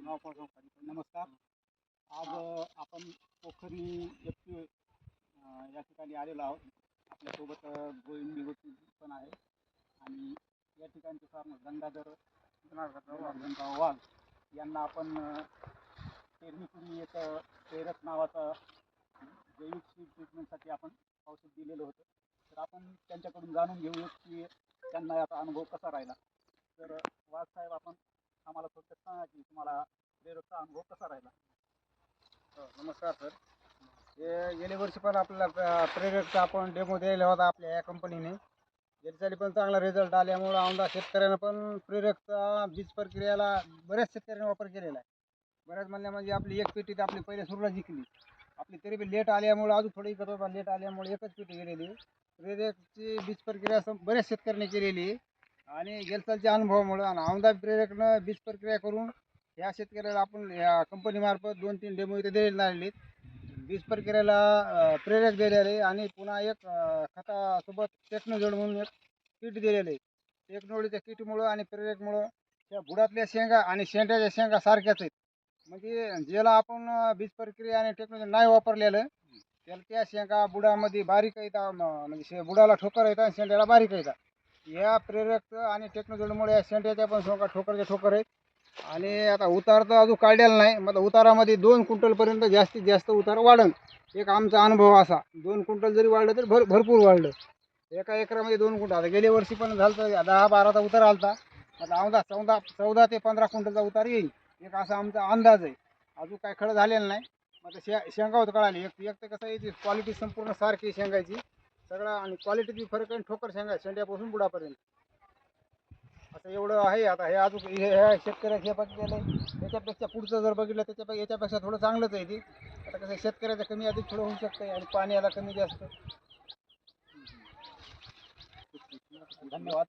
नमस्कार. आज आपण पोखरी एफ पी या ठिकाणी आलेलो आहोत. आपल्यासोबत गोविंद निगोटी पण आहे. आणि या ठिकाणचे फार्मर गंगाधर जनार्दनराव वाघ यांना आपण पेरणीपूर्वी एक अ, प्रेरक नावाचा जैविक सीड ट्रीटमेंटसाठी आपण औषध दिलेलं होतं. तर आपण त्यांच्याकडून जाणून घेऊया की त्यांना याचा अनुभव कसा राहिला. तर वाघ साहेब आपण आम्हाला थोडक्यात सांगा की तुम्हाला प्रेरकचा अनुभव कसा राहिला? हो, नमस्कार सर. हे गेल्या वर्षी पण आपल्याला प्रेरकचा आपण डेमो दिलेला होता आपल्या या कंपनीने याच्यासाठी पण चांगला रिझल्ट आल्यामुळं आमदार शेतकऱ्यानं पण प्रेरकचा बीज प्रक्रियेला बऱ्याच शेतकऱ्यांनी वापर केलेला आहे. बऱ्याच म्हणल्या म्हणजे आपली एक पेटी तर आपली पहिले सुरूला जिंकली. आपली तरी बी लेट आल्यामुळं अजून थोडी करत होता लेट आल्यामुळे एकच पेटी गेलेली. प्रेरकची बीज प्रक्रिया बऱ्याच शेतकऱ्यांनी केलेली. आहे. आणि गेलसालच्या अनुभवामुळं आणि आमदार प्रेरकनं बीज प्रक्रिया करून या शेतकऱ्याला आपण या कंपनीमार्फत दोन तीन डेमो इथे दिलेले आहेत बीज प्रक्रियेला प्रेरक दिलेले आहे आणि पुन्हा एक खतासोबत टेक्नोजोड म्हणून एक किट दिलेले. आहे किटमुळं आणि प्रेरकमुळं त्या बुडातल्या शेंगा आणि शेंड्याच्या शेंगा सारख्याच आहेत. म्हणजे ज्याला आपण अं, बीज प्रक्रिया आणि टेक्नॉलॉजी नाही वापरलेलं त्याला त्या शेंगा बुडामध्ये बारीक येतात म्हणजे शे बुडाला ठोकर येतात आणि शेंड्याला बारीक येतात. या प्रेरक आणि टेक्नॉलॉजीमुळे या पण सोका ठोकरच्या ठोकर आहेत. आणि आता उतार तर अजून काढलेला नाही मग उतारामध्ये दोन क्विंटलपर्यंत जास्तीत जास्त उतार वाढन. एक आमचा अनुभव असा दोन क्विंटल जरी वाढलं तर भर भरपूर वाढलं. एका एकरामध्ये दोन क्विंटल आता गेल्या वर्षी पण झालं तर दहा बाराचा उतार आलता. आता आमचा चौदा चौदा ते पंधरा क्विंटलचा उतार येईल. एक असा आमचा अंदाज आहे. अजून काय खडं झालेलं नाही. मग शे शेंगा होत कळाली. एक एक तर कसं आहे क्वालिटी संपूर्ण सारखी शेंगायची सगळा आणि क्वालिटीत बी फरक आहे ठोकर शेंगा आहे, शेंड्यापासून बुडापर्यंत. असं एवढं आहे आता हे अजून हे ह्या शेतकऱ्याचं हे बघितलेलं त्याच्यापेक्षा पुढचं जर बघितलं त्याच्यापेक्षा याच्यापेक्षा थोडं चांगलंच आहे ते. आता कसं शेतकऱ्याचं कमी अधिक थोडं होऊ शकतं आणि पाणी याला कमी जास्त. धन्यवाद.